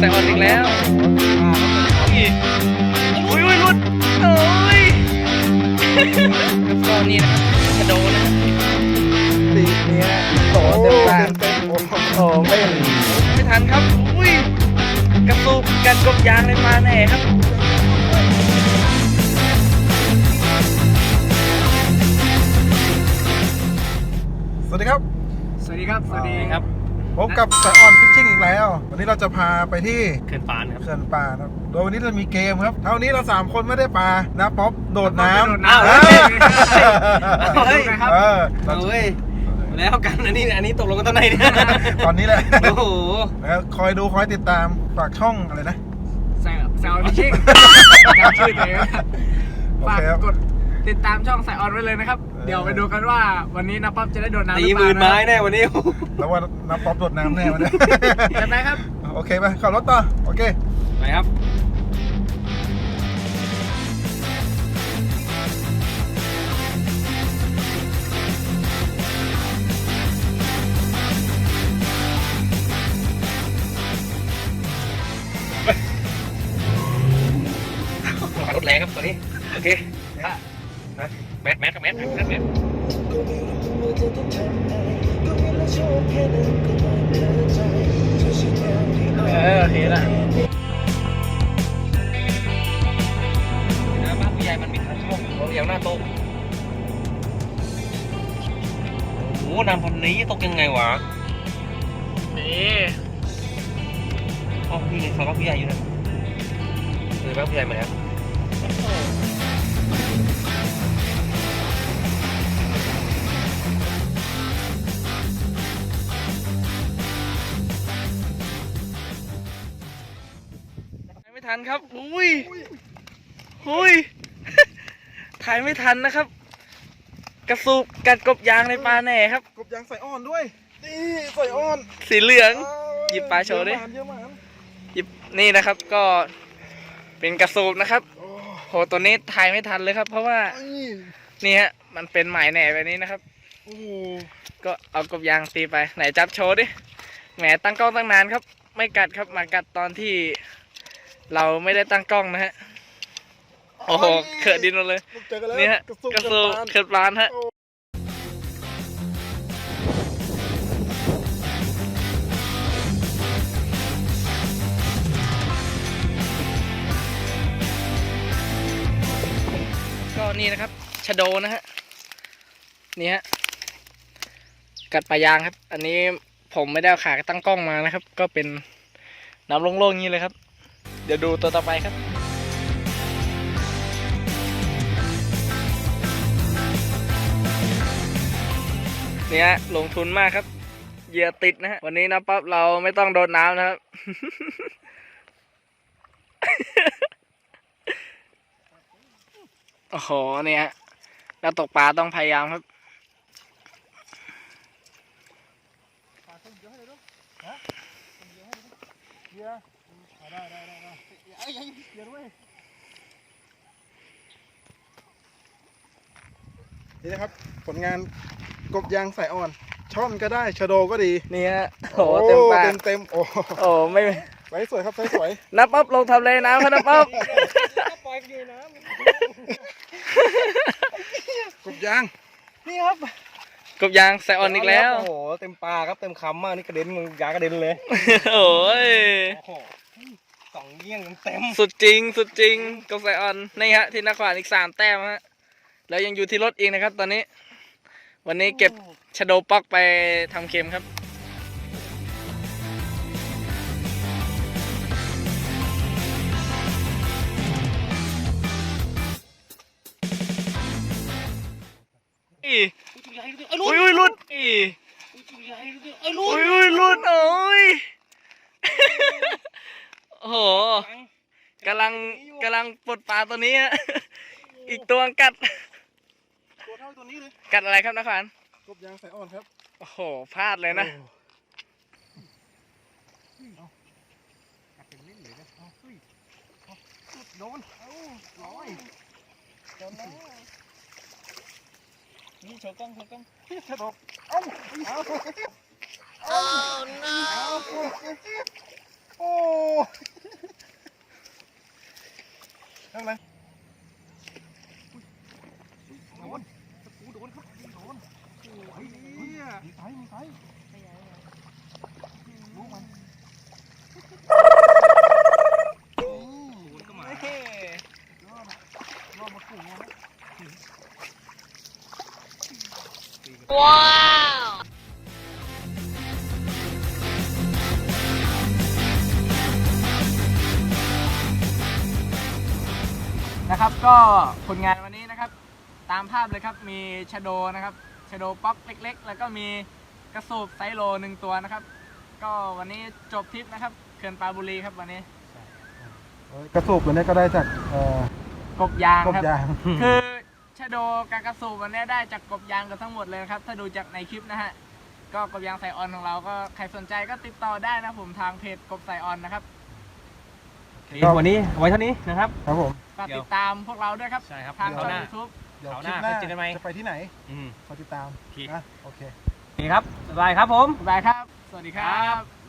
แซลมอนอีกแล้วอุ้ยอุ้ยอุ้ยหลุดโอ้ยแล้วก็นี่นะครับกระโดดนะตีเนี้ยโตเต็มตาเต็มโอ้โหโอ้ไม่ไม่ทันครับ อุ้ยกระตุกกันกบยางเลยมาแน่ครับสวัสดีครับ สวัสดีครับ สวัสดีครับ พบกับสายออนฟิชชิ่งอี กแล้ว วันนี้เราจะพาไปที่เขื่อนปานครับเขื่อนป่านะครับโดยวันนี้เรามีเกมครับ เท่านี้เราสามคนไม่ได้ปลานะป๊อปโดดน้โดดำน้ำเออเฮ้ยครับเออเราเฮ้ยแล้วกันอันนี้อันนี้ตกลงกันตอนไหนเนี่ยตอนนี้แหละ โอ้โหแล้วคอยดูคอยติดตามฝากช่องอะไรนะ แซวแซวพิชิ่งจำชื่อตัวเองไม่ได้โอฝากเคครับ กดติดตามช่องสายออนไว้เลยนะครับ เดี๋ยวไปดูกันว่าวันนี้นะป๊อปจะได้โดนน้ำหตีรือเปหมื่นล่าไม้แน่วันนี้ แล้วว่าน้ำป๊อปโดดน้ำแน่วันนี้ ใช่ไหมครับ โอเคไปขับรถต่อ โอเค ไปครับ รถแรงครับตัวนี้ โอเคอะ แมทแมทครับแมทแมทแมทเออโอเคละนะบ้านผู้ใหญ่มันมีทางเข้าอยู่เขาเรียงหน้าโต๊ะโอ้โหน้ำพันนี้ตกยังไงวะนี่อ๋อนี่ไงเขาบ้านผู้ใหญ่อยู่นะเออบ้านผู้ใหญ่มาแล้ว ทันครับอุ้ยอุ้ยถ่ายไม่ทันนะครับ กระสูบกัดกบยางในปลาแหน่ครับ กบยางใส่อ่อนด้วยนี่ใส่อ่อน สีเหลือง หยิบปลาโชว์ดิเยอะมากเยอะมากหยิบนี่นะครับก็เป็นกระสูบนะครับโอ้โหตัวนี้ถ่ายไม่ทันเลยครับ เพราะว่ายนี่ฮะมันเป็นหมายแหน่แบบนี้นะครับโอ้โหก็เอากบยางตีไปไหนจับโชว์ดิแหมตั้งกล้องตั้งนานครับ ไม่กัดครับมากัดตอนที่ เราไม่ได้ตั้งกล้องนะฮะ โอ้โหเขิดดินหมดเลย เจอกันแล้วนี่ฮะกระสุนกระสูบกระปานเขิดปลานฮะก็นี่นะครับชะโดนะฮะนี่ฮะกัดปลายางครับ อันนี้ผมไม่ได้เอาขาตั้งกล้องมานะครับ ก็เป็นน้ำโล่งๆอย่างนี้เลยครับเดี๋ยวดูตัวต่อไปครับเนี่ยลงทุนมากครับเหยื่อติดนะฮะวันนี้นะป๊อบเราไม่ต้องโดนน้ำนะครับ โอ้โหเนี่ยฮะนักตกปลาต้องพยายามครับเดี๋ยวเอาได้ได้ได้ได้ เอ้ยเอ้ยเดี๋ยวด้วยนี่นะครับ ผลงานกบยางใส่อ่อน ช่อนก็ได้ชะโดก็ดีนี่ฮะโอ้โหเต็มปากเต็มๆโอ้โอ้ไม่ไว้สวยครับไว้สวยนับป๊อบลงทำเลยน้ำครับนับป๊อบปล่อยอยู่น้ำกบยาง นี่ครับกบยางใส่อ่อนอีกแล้ว โอ้โห เต็มปากครับ เต็มคำมาก นี่กระเด็นมึงกระเด็นเลย โอ้ย เงี้ยงเต็มสุดจริง สุดจริงกบใส่อ่อนนี่ฮะ ที่นครอีกสามแต้มฮะแล้วยังอยู่ที่รถอีกนะครับ ตอนนี้ วันนี้เก็บชะโดป๊อกไปทำเค็มครับอีอุ้ยอุ้ยหลุดอีอุ้ยอุ้ยหลุดโอ้ย โอ้โหกำลังกำลังปลดปลาตัวนี้ฮะ อีกตัวกัด ตัวเท่าตัวนี้เลย กัดอะไรครับนักขวานกบยางใส่อ่อนครับ โอ้โห พลาดเลยนะโดนเอ้าร้อยโดนแล้วนี่โชว์กล้องโชว์กล้องชะโดเอ้าเอ้าโอ้ no โอ้ทำไร ก็ผลงานวันนี้นะครับ ตามภาพเลยครับมีชะโดนะครับชะโดป๊อกเล็ก ๆ แล้วก็มีกระสูบไซโลหนึ่งตัวนะครับ ก็วันนี้จบทริปนะครับเขื่อนปราบุรีครับวันนี้กระสูบตัวนี้ก็ได้จากเอ่อกบยางกบครับ ยาง คือชะโดการกระสูบวันนี้ได้จากกบยางกันทั้งหมดเลยนะครับ ถ้าดูจากในคลิปนะฮะ ก็กบยางไซออนของเราก็ใครสนใจก็ติดต่อได้นะผมทางเพจกบไซออนนะครับ วันนี้เอาไว้เท่านี้นะครับ ครับผมก็ติดตามพวกเราด้วยครับ ใช่ครับทางเดี๋ช่ยวองหน้ายูทูบ เดี๋ยวคราวคหลิน้าปหน้าเจอกันใหม่จะไปที่ไหนอืมขอติดตามโอเค นะโอเคโอเคครับบ๊ายบายครับผม บ๊ายบายครับ สวัสดีครับ